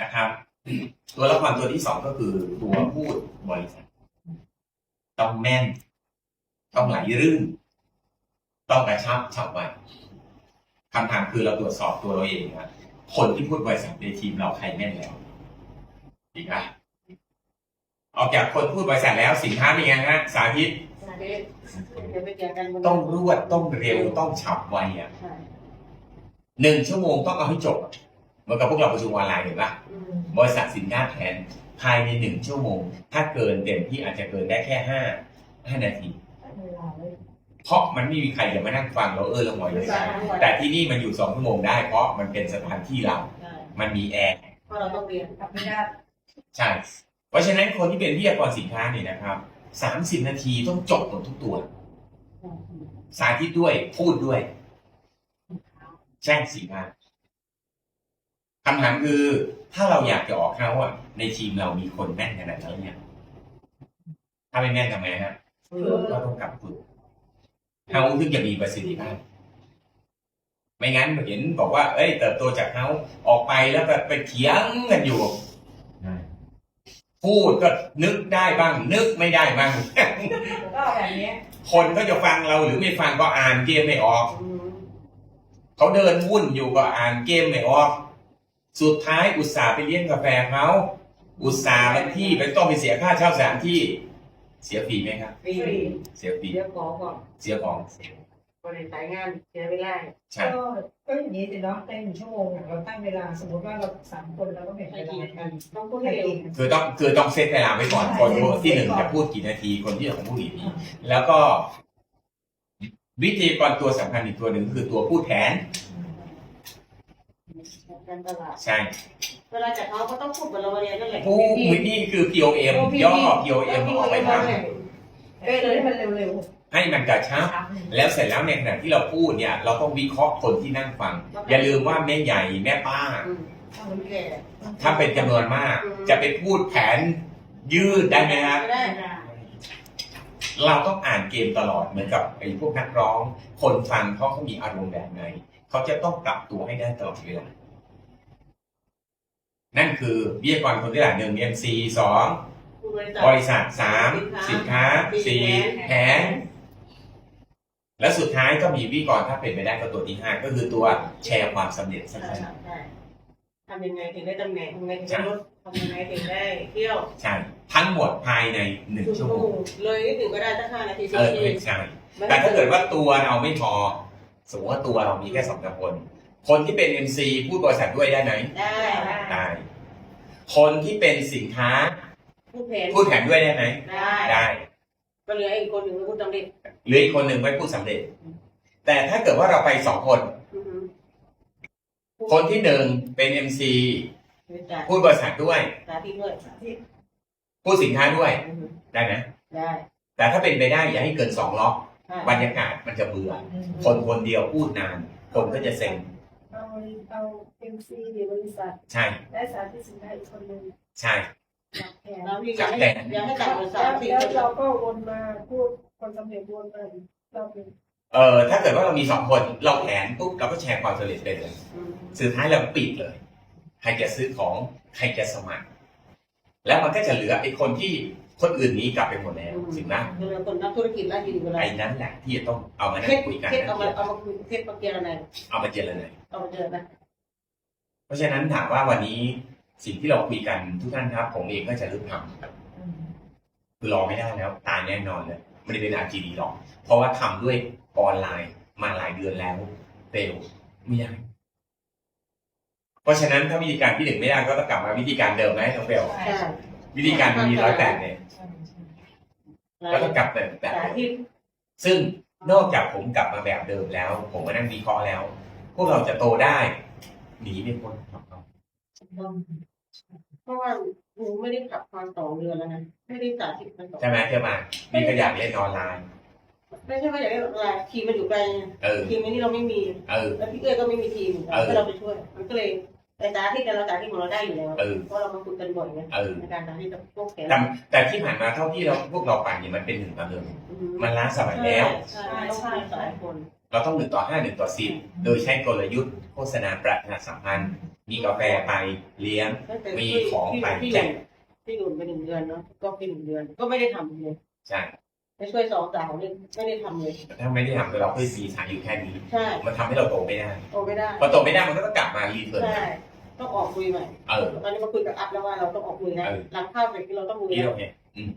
นะครับ ตัวละครตัวที่สองก็คือตัวพูดบริษัทต้องแม่น ต้องไหลรื่น ต้องกระชับฉับไวคำถามคือเราตรวจสอบตัวเราเองนะคนที่พูดบริษัทในทีมเราใครแม่นแล้วดีไหมออกจากคนพูดบริษัทแล้วสินค้าเป็นไงฮะสาธิตเดี๋ยวไปเจอกันบนต้องรวดต้องเร็วต้องฉับไวอะใช่หนึ่งชั่วโมงต้องเอาให้จบอะเห มือนกับพวกเราประชุมออนไลน์เห็นปะอืมบริษัทสินค้าแทนภายในหนึ่งชั่วโมง ถ้าเกินเต็มที่อาจจะเกินได้แค่ห้าห้านาที เพราะมันไม่มีใครจะมานั่งฟังเราเออละงอยเลยนะแต่ที่นี่มันอยู่สองชั่วโมงได้ เพราะมันเป็นสถานที่เราใช่มันมีแอร์เพราะเราต้องเรียนทำไม่ได้ใช่ เพราะฉะนั้นคนที่เป็นวิทยากรสินค้าเนี่ยนะครับสามสิบนาทีต้องจบหมดทุกตัว สาธิตด้วยพูดด้วยแจ้งสินค้า คำถามคือถ้าเราอยากจะออกเขาอะในทีมเรามีคนแม่นขนาดนั้นเนี่ยถ้าไม่แม่นทำไงฮะก็ต้องกลับฝึกเขาถึงจะมีประสิทธิภาพไม่งั้นเห็นบอกว่า เอ้ยเติบโตจากเขาออกไปแล้วก็ไปเถียงกันอยู่พูดก็นึกได้บ้าง นึกไม่ได้บ้างก็แบบนี้คนก็จะฟังเราหรือไม่ฟังก็อ่านเกมไม่ออกอืมเขาเดินวุ่นอยู่ก็อ่านเกมไม่ออก สุดท้ายอุตส่าห์ไปเลี้ยงกาแฟเขาอุตส่าห์ไปที่ไปต้องไปเสียค่าเช่าสถานที่ เสียฟรีไหมครับ ฟรีเสียฟรีเดี๋ยวขอก่อนเสียของบริษัทงานเสียเวลาใช่ก็ก็อย่างนี้สิเนาะในหนึ่งชั่วโมงเนี่ยเราตั้งเวลาสมมติว่าเราสามคนเราก็แบ่งใครเวกินลากันต้องพูดใครให้เร็วกินคือต้องคือต้องเซตเวลาไว้ก่อนใช่คนที่หนึ่งเซตก่อนจะพูดกี่นาทีคนที่สองพูดกี่นาทีแล้วก็วิธีกรตัวสำคัญอีกตัวหนึ่งคือตัวพูดแทน การตลาด ใช่เวลาจัดเขาก็ต้องพูดเหมือนเราเรียนนั่นแหละผู้วินี่คือ POM ย่อ POM ออกไปทเอ้ยเลยให้มันเร็วำให้มันกระชับๆแล้วเสร็จแล้วในขณะที่เราพูดเนี่ย เราต้องวิเคราะห์คนที่นั่งฟัง อย่าลืมว่าแม่ใหญ่แม่ป้าอืมคนแก่ถ้าเป็นจำนวนมาก จะไปพูดแผนยืดได้ไหมครับไม่ได้เราต้องอ่านเกมตลอดเหมือนกับไอ้พวกนักร้อง คนฟังเขาเขามีอารมณ์แบบไหน เขาจะต้องปรับตัวให้ได้ตลอดเวลา นั่นคือวิทยากรคนที่หลังหนึ่ง MC สองบริษัทบริษัทสามสินค้าสี่แผนและสุดท้ายก็มีวิทยากรถ้าเป็นไปได้ก็ตัวที่ห้าก็คือตัวแชร์ความสำเร็จสั้ใช่นใช่ทำยังไงถึงได้ตำแหน่งทำยังไงถึงได้รถทำยังไงถึงได้เที่ยวๆใช่ทั้งหมดภายในหนึ่งชั่วโมงเลยนี่ถึงก็ได้ตั้งห้านาทีสิเอบอนาทีไม่ใช่แต่ถ้าเกิดว่าตัวเราไม่พอสมมติว่าตัวเรามีแค่สองคนคนที่เป็น MC พูดบริษัทด้วยได้ไหมได้ได้ คนที่เป็นสินค้าพูดแผนพูดแทนด้วยได้ไหมได้ได้ก็เหลืออีกคนหนึ่งไม่พูดจำเร็จหรืออีกคนหนึ่งไว้พูดสำเร็จ แต่ถ้าเกิดว่าเราไปสองคน อือฮึคนที่หนึ่งเป็น MC บริษัทพูดบริษัทด้วย สาธิตด้วยพูดสินค้าด้วยอือฮึได้ไหมได้แต่ถ้าเป็นไปได้อย่าให้เกินสองล็อกใช่บรรยากาศมันจะเบื่อ คนคนเดียวพูดนาน คนก็จะเซ็ง เอาเอาเอ็มซีบริษัทใช่ ได้สาธิตสินค้าอีกคนหนึ่งใช่จากแผนแล้วพี่ยังให้ยังให้ตัดบริษัทแล้วสี่แล้วคนเราก็วนมาพูดคนสำเร็จวนมาอีกรอบหนึ่งเออถ้าเกิดว่าเรามีสองคนเราแผนปุ๊บเราก็แชร์ความสำเร็จไปเลยอืมสุดท้ายเราปิดเลย ใครจะซื้อของใครจะสมัคร แล้วมันก็จะเหลือไอ้คนที่ คนอื่นหนี้กลับไปหมดแล้วถึงนะคือเราคนนักธุรกิจแล้วยืนกันเลไอ้ยนั้นแหละที่จะต้องเอามานั่เทงปคุยกันเทปเอามาเอามาคุยเทปมาเกียร์อะไรเอามาเจรนายเอามาเจอนะเพราะฉะนั้นถามว่าวันนี้สิ่งที่เราคุยกันทุกท่านครับ ผมเองก็จะรึกทำคือรอไม่ได้แล้ว ตายแน่นอนเลยไม่ได้เป็นอาจีดีหรอก เพราะว่าทำด้วยออนไลน์มาหลายเดือนแล้วเร็วไม่ได้เพราะฉะนั้นถ้าวิธีการที่หนึ่งไม่ได้ก็ต้องกลับมาวิธีการเดิมไหมน้องเบลใช่ วิธีการมันมีร้อยแปดเนี่ยก็ต้องกลับแบบแบบสาเดิมธิตซึ่งนอกจากผมกลับมาแบบเดิมแล้ว ผมมานั่งวิเคราะห์แล้ว พวกเราจะโตได้ หนีไม่พ้นครับเพราะว่าหนูไม่ได้กลับมาสองเดือนแล้วนะไม่ได้สาธิตมาสองใช่ไหมเที่ยวมานี่ก็อยากเล่นออนไลน์ไม่ใช่ว่าอยากได้อะไรทีมมันอยู่ไกลไงเออทีมนี้เราไม่มีเออแล้วพี่เอ้ยก็ไม่มีทีมเออก็เราไปช่วยมันก็เลย แต่สาธิตแต่เราสาธิตของเราได้อยู่แล้วเออเพราะเรามาคุยกันบ่อยไงเออ ในการสาธิตกับพวกแขนแต่แต่ที่ผ่านมาเท่าที่เราพวกเราไปเนี่ยมันเป็นหนึ่งต่อหนึ่งมันล้าสมัยแล้ว ใช่ใช่ใช่สายคนเราต้องหนึ่งต่อห้าหนึ่งต่อสิบโดยใช้กลยุทธ์โฆษณาประชาสัมพันธ์ มีกาแฟไปเลี้ยง ตั้งแต่มีที่ของไปที่แจกที่หนุนไปหนึ่งเดือนเนาะก็ไปหนึ่งเดือนก็ไม่ได้ทำเลยใช่ไปช่วยสองสาวนี่ไม่ได้ทำเลยถ้าไม่ได้ทำเราก็มีฐานอยู่แค่นี้ ใช่มันทำให้เราโตไม่ได้โตไม่ได้พอโตไม่ได้มันก็ต้องกลับมารีเทิร์นใช่ ต้องออกคุยใหม่เออตอนนี้มาคุยกับอัพแล้วว่าเราต้องออกคุยนะเออหลังข้าวเสร็จคือเราต้องคุยนี่แล้เราวเนี่ยอืม